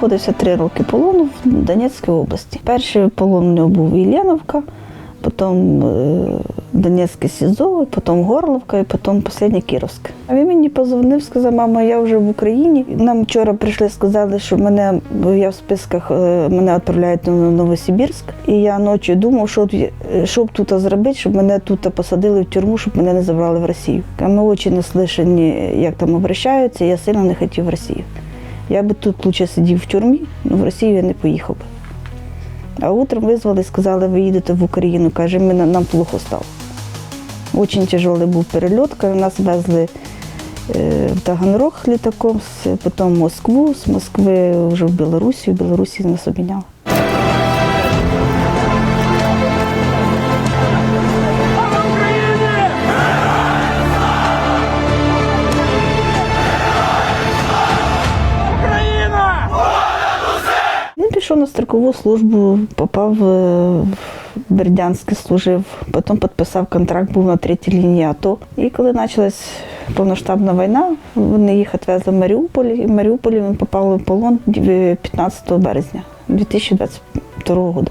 знаходився три роки полону в Донецькій області. Перший полон у нього був Ільяновка, потім е, Донецьке СІЗО, потім Горловка і потім останнє Кіровське. А він мені позвонив, сказав, мама, я вже в Україні. Нам вчора прийшли, сказали, що мене я в списках е, мене відправляють на Новосибірськ. І я ночі думав, що, що б тут зробити, щоб мене тут посадили в тюрму, щоб мене не забрали в Росію. Ми очі не слышані, як там обращаються, я сильно не хотів в Росію. Я би тут лучше сидів в тюрмі, але в Росію я не поїхав би. А утром визвали, сказали, ви їдете в Україну. Каже, ми, нам плохо стало. Очень тяжелий був перельот, нас везли е, в Таганрог літаком, потім в Москву, з Москви вже в Білорусі, в Білорусі нас обміняли. Пішов на строкову службу, попав е, в Бердянське, служив, потім підписав контракт, був на третій лінії АТО. І коли почалась повноштабна війна, вони їх відвезли в Маріуполь, і в Маріуполі він попав в полон 15 березня 2022 року.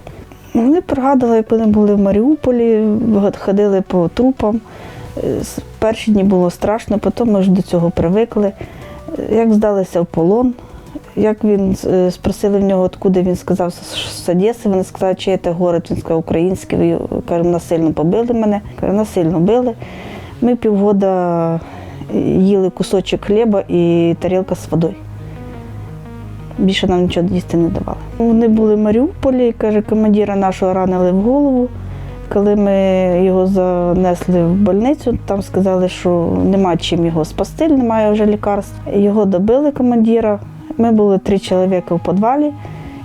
Вони пригадували, як вони були в Маріуполі, ходили по трупам. Е, Перші дні було страшно, потім ми ж до цього привикли. Е, Як здалися в полон, як він е, спросили в нього, откуда він сказав «З- з Одеси. Вони сказали, чи це город, він сказав український. Каже, насильно побили мене. Каже, насильно били. Ми півгода їли кусочок хліба і тарілка з водою. Більше нам нічого їсти не давали. Вони були в Маріуполі, каже, командира нашого ранили в голову. Коли ми його занесли в больницю, там сказали, що нема чим його спасти, немає вже лікарств. Його добили командира. Ми були три чоловіка в підвалі,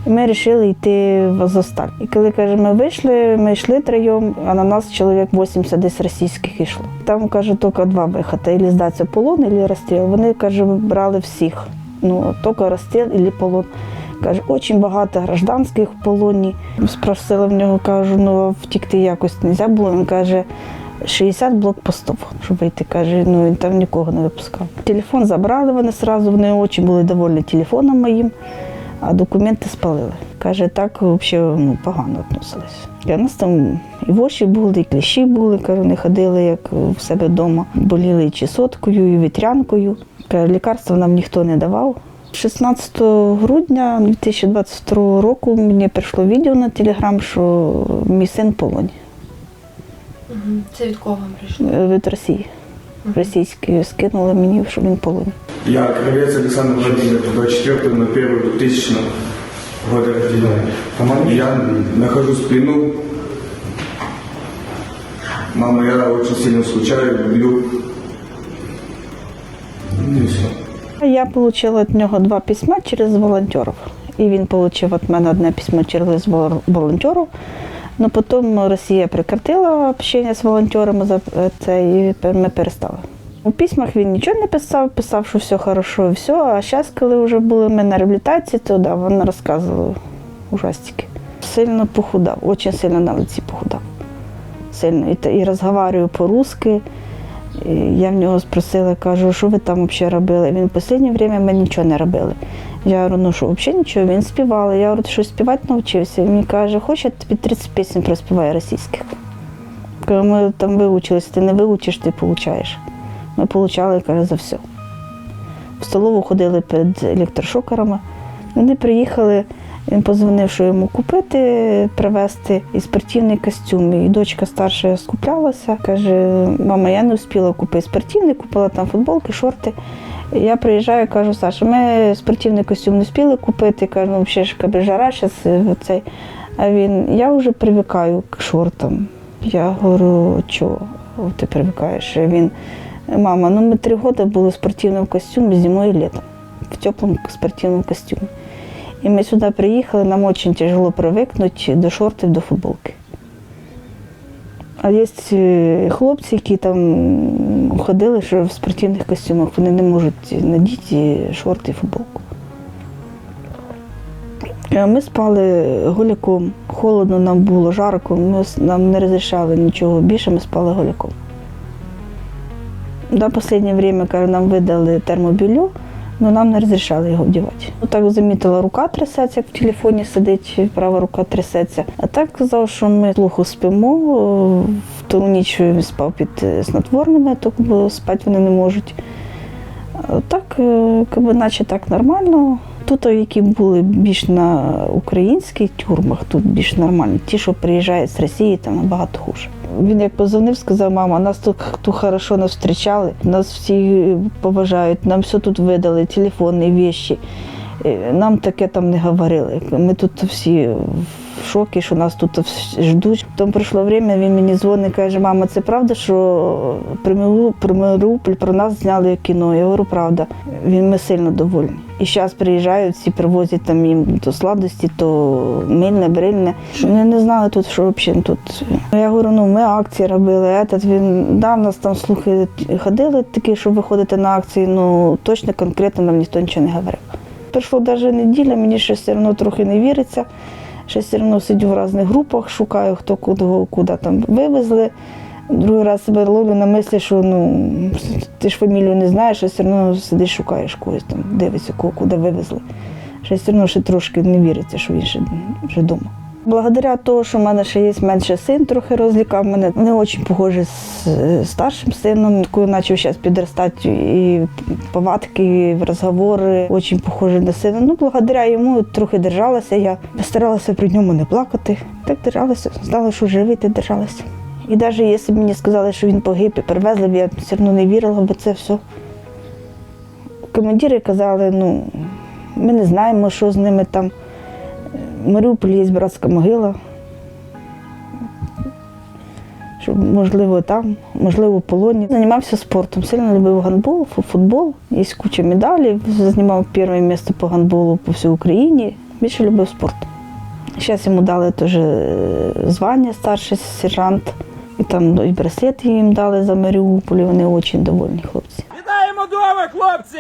і ми вирішили йти в Азовсталь. І коли каже, ми вийшли, ми йшли трьом, а на нас чоловік 80 десь російських йшло. Там каже, тільки два виходи: або здатися полон, або розстріл. Вони каже, брали всіх. Ну, тільки розстріл або полон. Каже, дуже багато гражданських в полоні. Спросила в нього, кажу, ну втікти якось не можна було. Він каже, 60 блокпостів, щоб вийти. Каже, ну він там нікого не випускав. Телефон забрали вони одразу, вони дуже були довольні телефоном моїм, а документи спалили. Каже, так взагалі ну, погано відносились. У нас там і воші були, і кліщі були, каже, вони ходили як в себе вдома. Боліли і чесоткою, і вітрянкою. Каже, лікарства нам ніхто не давав. 16 грудня 2022 року мені прийшло відео на телеграм, що мій син полоні. Це від кого вам прийшло? е, від Росії. Російські скинули мені, що він в полоні. Я Кривец Александр Владимирович, 24 на 1 2000 года рождения. Я нахожусь в плену. Мама, я очень сильно скучаю, люблю. Ну все. Я отримала від нього два письма через волонтерів. І він отримав від мене одне письмо через волонтерів. Ну потім Росія прекратила общення з волонтерами за це, і ми перестали. У письмах він нічого не писав, писав, що все хорошо і все. А зараз, коли вже були ми на реабілітації, то да, він розказував ужастики. Сильно похудав, дуже сильно на лиці похудав. Сильно. І, і розговорюю по-русски. Я в нього спросила, кажу, що ви там взагалі робили? Він в останнє время ми нічого не робили. Я говорю, ну що, взагалі нічого, він співав. Я говорю, що співати навчився? Він мені каже, хоче, я тобі 30 пісень проспіваю російських. Кажу, ми там вивчилися, ти не вивчиш, ти получаєш. Ми получали, каже, за все. В столову ходили перед електрошокерами. Вони приїхали, він позвонив, що йому купити, привезти і спортивний костюм. І дочка старша скуплялася. Каже, мама, я не встигла купити спортивний, купила там футболки, шорти. Я приїжджаю, кажу, Саша, ми спортивний костюм не встигли купити. Кажу, ну взагалі ж каби жара зараз цей. А він, я вже привикаю к шортам. Я говорю, чого ти привикаєш? Він, мама, ну ми три роки були в спортивному костюмі зимою і літом, в теплому спортивному костюмі. І ми сюди приїхали, нам дуже тяжело привикнути до шортів, до футболки. А є хлопці, які там ходили що в спортивних костюмах, вони не можуть надіти шорти і футболку. Ми спали голяком, холодно нам було, жарко, ми, нам не розрішали нічого більше, ми спали голяком. На останнє время каже, нам видали термобілю, але нам не розрішали його вдівати. Ну, Так замітила, рука трясеться, як в телефоні сидить, права рука трясеться. А так казав, що ми плохо спимо. В ту ніч спав під е, снотворними, то спати вони не можуть. Так, е, якби наче так нормально. Тут, які були більш на українських тюрмах, тут більш нормально. Ті, що приїжджають з Росії, там набагато хуже. Він як позвонив, сказав, мама, нас тут, тут хорошо не зустрічали, нас всі поважають, нам все тут видали, телефони, віші. Е, Нам таке там не говорили. Ми тут всі в шокі, що нас тут ждуть. Потім пройшло время, він мені дзвонить, каже, мама, це правда, що про Маріуполь- про нас зняли кіно? Я говорю, правда. Він ми сильно довольні. І зараз приїжджають, всі привозять там їм то сладості, то мильне, брильне. Вони не знали тут, що взагалі тут. Я говорю, ну ми акції робили. Этот він да, в нас там слухи ходили такі, що виходити на акції, ну точно конкретно нам ніхто нічого не говорив. Прийшло навіть неділя, мені ще все одно трохи не віриться. Ще все одно сидю в різних групах, шукаю, хто куди, куди там вивезли. Другий раз себе ловлю на мислі, що ну, ти ж фамілію не знаєш, а все одно сидиш, шукаєш когось там, дивишся, кого куди вивезли. Ще все одно ще трошки не віриться, що він ще вже вдома. Благодаря того, що в мене ще є менший син, трохи розлікав мене. Вони дуже похожі з старшим сином, коли почав зараз підростати і повадки, і розговори, дуже похожі на сина. Ну, благодаря йому трохи держалася. Я старалася при ньому не плакати. Так держалася, знала, що живий, ти держалася. І навіть якщо мені сказали, що він погиб і привезли б, я все одно не вірила, бо це все. Командири казали, ну, ми не знаємо, що з ними там. В Маріуполі є братська могила. Що, можливо, там, можливо, в полоні. Займався спортом, сильно любив гандбол, футбол. Є куча медалей. Займав перше місце по гандболу по всій Україні. Більше любив спорт. Зараз йому дали теж е, звання старший сержант. І там і браслети їм дали за Маріуполь, вони дуже довольні хлопці. Вітаємо вдови, хлопці!